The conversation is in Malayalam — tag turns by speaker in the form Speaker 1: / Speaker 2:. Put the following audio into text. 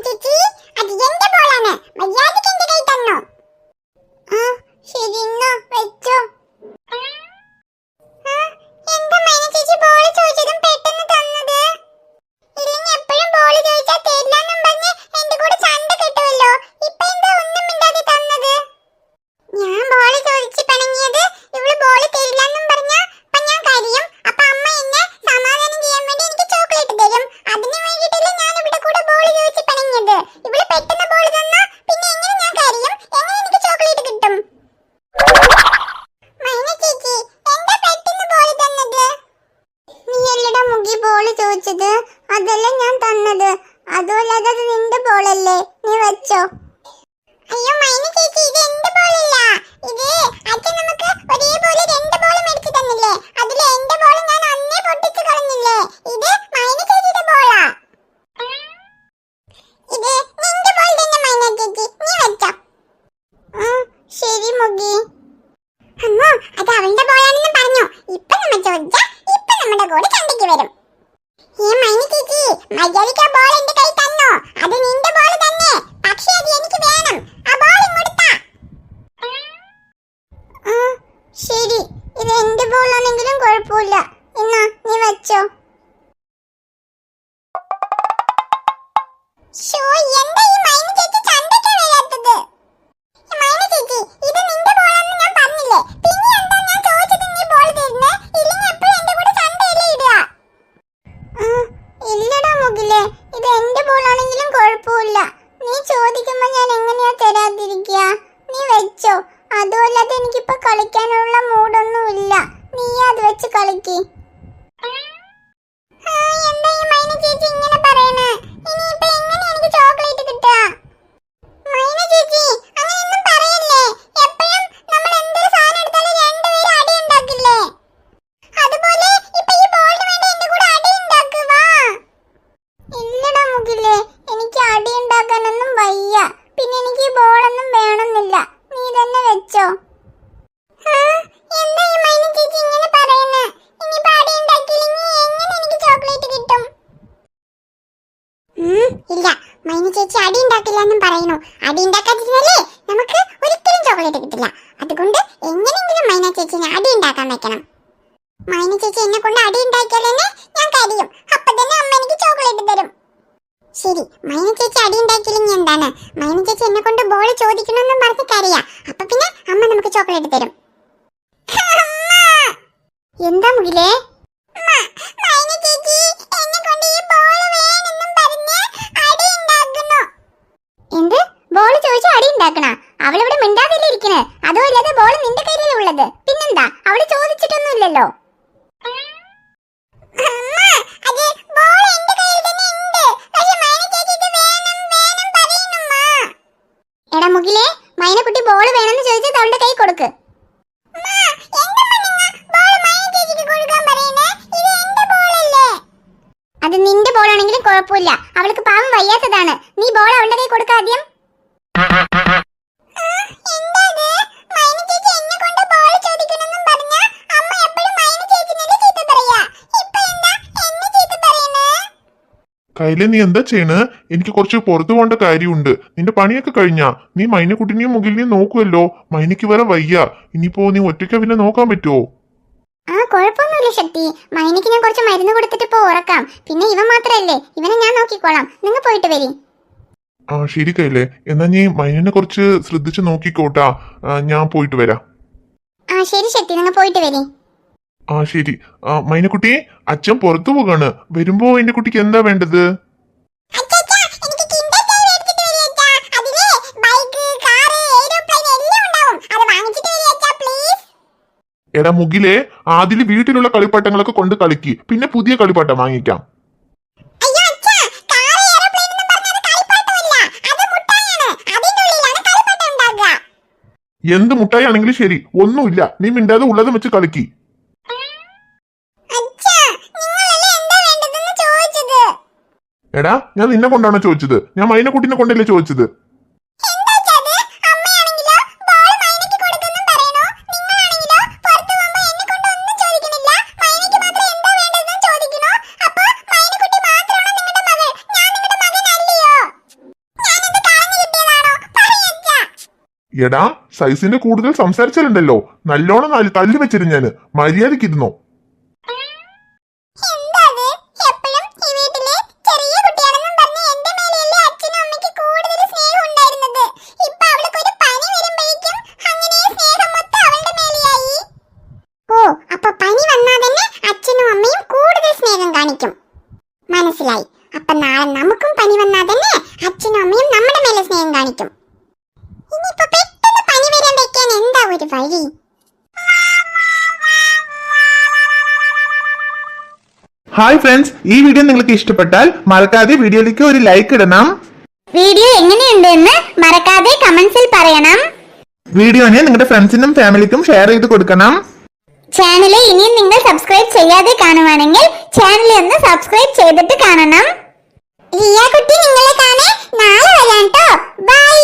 Speaker 1: 嘟嘟 ബോളല്ലേ നീ വെച്ചോ. അയ്യോ മൈന ചേച്ചി ഇത് എന്റെ ബോളല്ല ഇത് അച്ഛൻ നമുക്ക് ഒരേപോലെ രണ്ട് ബോൾ മേടിച്ചു തന്നില്ലേ? അതിൽ എന്റെ ബോൾ ഞാൻ അന്നേ പൊട്ടിച്ചു കളഞ്ഞില്ലേ? ഇത് മൈന ചേച്ചിയുടെ ബോളാ ഇത് നിന്റെ ബോൾ തന്നെ മൈന ചേച്ചി. നീ വെച്ചോ. ശരി മുഗി അമ്മോ അത് അവളുടെ ബോളാണെന്ന് പറഞ്ഞു. ഇപ്പൊ നമ്മ ചോദിച്ചാ ഇപ്പൊ നമ്മുടെ കൂടെ ചണ്ടയ്ക്ക് വരും. ഈ മൈനി ചേച്ചി മര്യാദയ്ക്ക് ആ ബോൾ എന്റെ കൈ തന്നോ? അത് നിന്റെ ബോൾ തന്നെ പക്ഷേ അത് എനിക്ക് വേണം ആ ബോൾ ഇങ്ങോട്ട് താ ആ, ശരി ഇത് എന്റെ ബോളാണെങ്കിലും കുഴപ്പമില്ല. എന്നാ നീ വെച്ചോ. ശോ, എന്താ ഈ മൈന ചേച്ചി മൈന ചേച്ചി ഇത് നിന്റെ ഞാൻ പറഞ്ഞില്ലേ? ഞാൻ നീ ബോൾ ഇല്ലെങ്കിൽ കൂടെ ഇല്ലടാ മുകിലേ ഇത് നീ ഞാൻ എങ്ങനെയാ നീ വെച്ചോ. അതുമല്ലാതെ എനിക്കിപ്പോ കളിക്കാനുള്ള മൂഡൊന്നുമില്ല നീ വയ്യ. പിന്നെ എനിക്ക് ബോളൊന്നും വേണമെന്നില്ല. നീ തന്നെ വെച്ചോ. എന്താ ഈ മൈന ചേച്ചി ഇങ്ങനെ പറയുന്നേ ഇനിയിപ്പോ അടി ഉണ്ടാക്കിയില്ലെങ്കിൽ എങ്ങനെ എനിക്ക് ചോക്ലേറ്റ് കിട്ടും ഉം, ഇല്ല മൈന ചേച്ചി അടി ഉണ്ടാക്കില്ല എന്നും പറയുന്നു. അടി ഉണ്ടാക്കാതിരുന്നല്ലേ നമുക്ക് ഒരിക്കലും ചോക്ലേറ്റ് കിട്ടില്ല. അതുകൊണ്ട് എങ്ങനെയെങ്കിലും മൈന ചേച്ചിനെ അടി ഉണ്ടാക്കാൻ വെക്കണം. മൈന ചേച്ചി എന്നെ കൊണ്ട് അടി ഉണ്ടാക്കിയാലേ ഞാൻ കരയും. അപ്പൊ തന്നെ അമ്മ എനിക്ക് ചോക്ലേറ്റ് തരും. ശരി മൈന ചേച്ചി അടി ഉണ്ടാക്കിയില്ലെങ്കിൽ എന്താണ്? മൈന ചേച്ചി എന്നെ കൊണ്ട് ബോൾ ചോദിക്കണമെന്നും പറഞ്ഞ് കരയാ. അപ്പൊ പിന്നെ അമ്മ നമുക്ക് ചോക്ലേറ്റ് തരും. എന്താ മുകിലേ? അവൾ ചോദിച്ചിട്ടൊന്നുമില്ലല്ലോ. എടാ മൈനക്കുട്ടി ബോൾ വേണമെന്ന് ചോദിച്ചാൽ അവളുടെ കൈ കൊടുക്ക്. അത് നിന്റെ ബോളാണെങ്കിലും കുഴപ്പമില്ല. അവൾക്ക് പാവം വയ്യാത്തതാണ്. നീ ബോൾ അവളുടെ കൈ കൊടുക്ക ആദ്യം.
Speaker 2: കയ്യിലെ നീ എന്താ ചെയ്യണ്? എനിക്ക് കുറച്ച് പുറത്തു പോകേണ്ട കാര്യമുണ്ട്. നിന്റെ പണിയൊക്കെ കഴിഞ്ഞാ. നീ മൈനക്കുട്ടിനെയും മുകിലിനെയും നോക്കുമല്ലോ മൈനയ്ക്ക് വരെ വയ്യ. ഇനിയിപ്പോ നീ ഒറ്റയ്ക്ക് പിന്നെ നോക്കാൻ പറ്റുമോ
Speaker 1: ആ കുഴപ്പമൊന്നുമില്ല ശക്തി. മൈനയ്ക്ക് ഞാൻ കുറച്ച് മരുന്ന് കൊടുത്തിട്ട് പോ ഉറക്കാം. പിന്നെ ഇവൻ മാത്രമല്ലേ ഇവനെ ഞാൻ നോക്കിക്കോളാം. നിങ്ങൾ പോയിട്ട് വരി.
Speaker 2: ആ ശരി കയ്യിലെ എന്നാ നീ മൈനിനെ കുറച്ച് ശ്രദ്ധിച്ച് നോക്കിക്കോട്ടാ. ഞാൻ പോയിട്ട് വരാം.
Speaker 1: ആ ശരി ശക്തി. നിങ്ങൾ പോയിട്ട് വരി.
Speaker 2: ആ ശരി. ആ മൈനക്കുട്ടി അച്ഛൻ പുറത്തു പോകാണ്. വരുമ്പോ എന്റെ കുട്ടിക്ക് എന്താ വേണ്ടത്? എടാ മുകിലെ ആദ്യം വീട്ടിലുള്ള കളിപ്പാട്ടങ്ങളൊക്കെ കൊണ്ട് കളിക്ക്. പിന്നെ പുതിയ കളിപ്പാട്ടം വാങ്ങിക്കാം. എന്ത് മുട്ടായി ആണെങ്കിലും ശരി. ഒന്നുമില്ല. നീ മിണ്ടാതെ ഉള്ളത് വെച്ച് കളിക്ക്. എടാ ഞാൻ നിന്നെ കൊണ്ടാണോ ചോദിച്ചത്? ഞാൻ മൈനക്കുട്ടിനെ കൊണ്ടല്ലേ ചോദിച്ചത്? എടാ സൈസിന്റെ കൂടുതൽ സംസാരിച്ചാലുണ്ടല്ലോ. നല്ലോണം നാല് തല്ലി വെച്ചിരുന്നു ഞാൻ. മര്യാദക്കിരുന്നോ
Speaker 1: നമുക്കും പനി വന്നാൽ തന്നെ അച്ഛനും അമ്മയും നമ്മുടെ മേലെ സ്നേഹം കാണിക്കും. ഇനിയിപ്പോ പെട്ടെന്ന് പനി വരാൻ വെക്കാൻ എന്താ ഒരു വഴി?
Speaker 3: ഹായ് ഫ്രണ്ട്സ് ഈ വീഡിയോ നിങ്ങൾക്ക് ഇഷ്ടപ്പെട്ടാൽ മറക്കാതെ വീഡിയോയിലേക്ക് ഒരു ലൈക്ക് ഇടണം.
Speaker 1: വീഡിയോ എങ്ങനെയുണ്ട് എന്ന് മറക്കാതെ കമന്റ്സിൽ പറയണം.
Speaker 3: വീഡിയോനെ നിങ്ങളുടെ ഫ്രണ്ട്സിനും ഫാമിലിക്കും ഷെയർ ചെയ്ത് കൊടുക്കണം.
Speaker 1: ചാനൽ ഇനിയും നിങ്ങൾ സബ്സ്ക്രൈബ് ചെയ്യാതെ കാണുവാണെങ്കിൽ ചാനൽ ഒന്ന് സബ്സ്ക്രൈബ് ചെയ്തിട്ട് കാണണം. റിയ കുട്ടി നിങ്ങളെ കാണേ നാളെ വരാം കേട്ടോ ബൈ